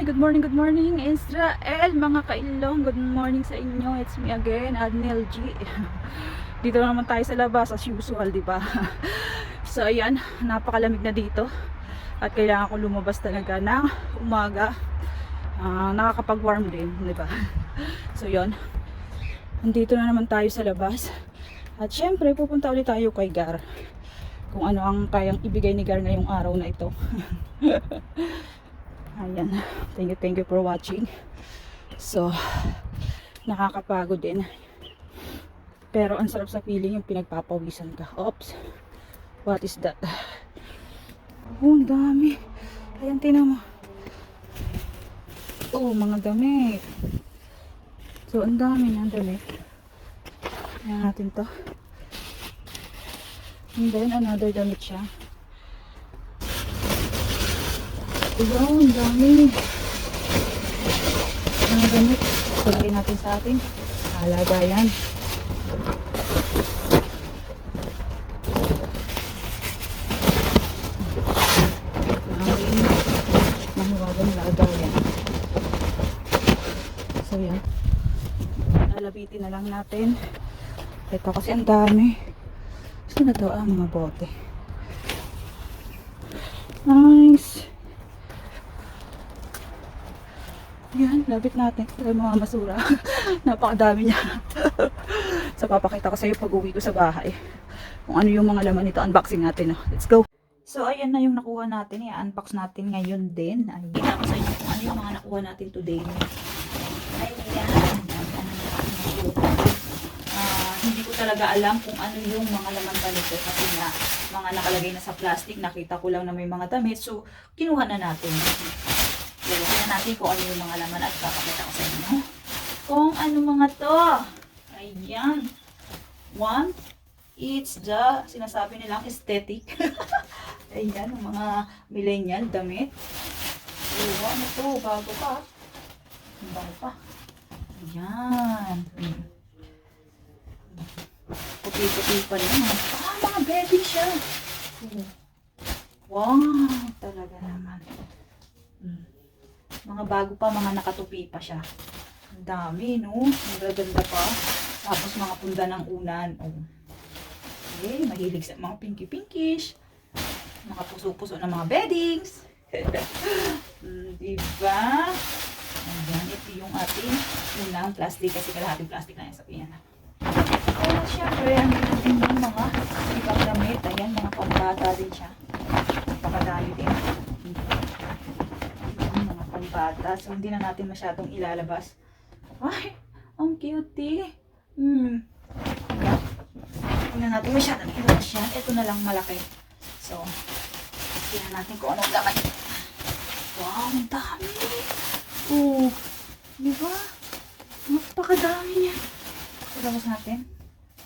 Hi, good morning, good morning, Israel, mga kailong, good morning sa inyo. It's me again, Adnel G. Dito na naman tayo sa labas, as usual, di ba? so, ayan, napakalamig na dito. At kailangan ko lumabas talaga ng umaga. Ah, nakakapag-warm din, di ba? so, yon Nandito na naman tayo sa labas. At syempre, pupunta ulit tayo kay Gar. Kung ano ang kayang ibigay ni Gar ngayong araw na ito. Ayan. Thank you, thank you for watching. So, nakakapagod din. Pero ang sarap sa feeling yung pinagpapawisan ka. Oops. What is that? Oh, ang dami. Ayan, tinan mo. Oh, mga damit. So, ang dami ng damit. Ayan natin to. And then, another damit siya. Wow, ang dami. Ang damit. Pagkali natin sa atin. Halaga yan. Mahiwagang laga yan. So yan. Lalabitin na lang natin. Ito kasi ang dami. Saan na to ang mga bote? Yan, labit natin. Ito mga masura. Napakadami niya. so, papakita ko sa iyo pag uwi ko sa bahay. Kung ano yung mga laman nito. Unboxing natin. oh. Let's go. So, ayan na yung nakuha natin. I-unbox natin ngayon din. Ay, kita ko sa inyo kung ano yung mga nakuha natin today. Ay, yan. Ah, hindi ko talaga alam kung ano yung mga laman pa nito kasi nga mga nakalagay na sa plastic nakita ko lang na may mga damit so kinuha na natin so tingnan natin kung ano yung mga laman at papakita ko sa inyo kung ano mga to ayan one it's the sinasabi nilang aesthetic ayan ang mga millennial damit so ano to bago pa bago pa ayan. Puti-puti pa niya. Ah, mga baby siya. Wow, talaga naman. Hmm. Mga bago pa, mga nakatupi pa siya. Ang dami, no? Ang gaganda pa. Tapos mga punda ng unan. Oh. Okay, mahilig sa mga pinky-pinkish. Mga puso-puso ng mga beddings. Hmm, diba? Ayan, ito yung ating unang plastic kasi kalahating plastic na yan sa piyan. Kaya syempre, ang din yung mga ibang damit. Ayan, mga pambata din siya. Napakadami din. Pambata. So, hindi na natin masyadong ilalabas. Ay, ang cute Hmm. Hindi na natin masyadong ilalabas yan. Ito na lang malaki. So, tingnan natin kung anong laman. Wow, ang dami. Oh, di ba? Napakadami niya. Ilabas natin.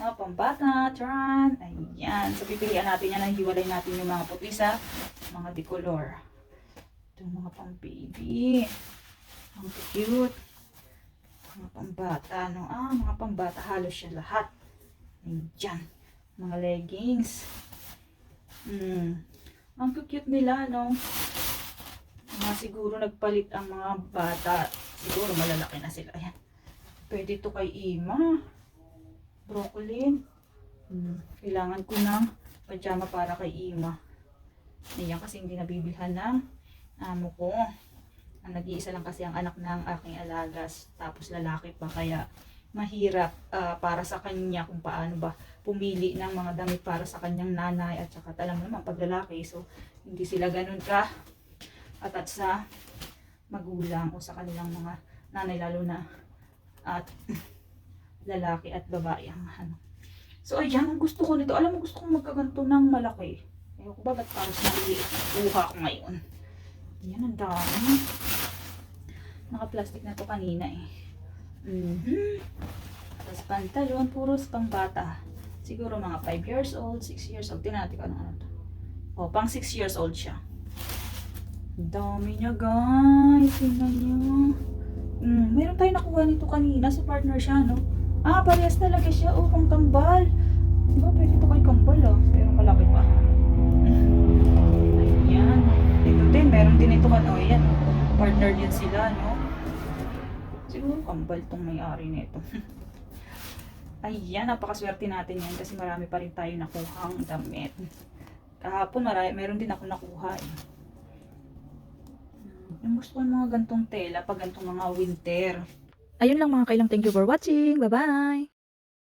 Ah, pambata, tran. Ayan. So, pipilian natin yan. Hiwalay natin yung mga puti sa mga decolor. Ito mga pang baby. Ang cute. Mga pambata, no? Ah, mga pambata. Halos siya lahat. Ayan. Mga leggings. Hmm. Ang cute nila, no? Mga siguro nagpalit ang mga bata. Siguro malalaki na sila. Ayan. Pwede to kay Ima broccoli. Hmm. Kailangan ko ng pajama para kay Ima. Ayan kasi hindi nabibilhan ng amo ko. Nag-iisa lang kasi ang anak ng aking alagas. Tapos lalaki pa kaya mahirap ah, para sa kanya kung paano ba pumili ng mga damit para sa kanyang nanay at saka alam naman pag lalaki so hindi sila ganun ka atat sa magulang o sa kanilang mga nanay lalo na at lalaki at babae ang ano. So ayan, gusto ko nito. Alam mo, gusto kong magkaganto ng malaki. Ewan ko ba ba't parang na kuha ko ngayon. Yan, ang dami. Naka-plastic na to kanina eh. Mhm. Tapos pantalon, puros pang bata. Siguro mga 5 years old, 6 years old. Tingnan natin kung ano, ano to. O, pang 6 years old siya. Dami niya guys. Tingnan niyo. Mm, meron tayo nakuha nito kanina sa partner siya, no? Ah, parehas talaga siya. Oh, pang kambal. Diba, pwede ito kay kambal, ah. Pero malaki pa. Din, meron din ito kan. Oh, yan. Partner din sila, no? Siguro kambal tong may-ari nito. Ayan, napakaswerte natin yan kasi marami pa rin tayo nakuhang damit. Kahapon, marami, meron din ako nakuha eh. Yung gusto ko mga gantong tela, pag gantong mga winter. Ayun lang mga kailang. Thank you for watching. Bye-bye!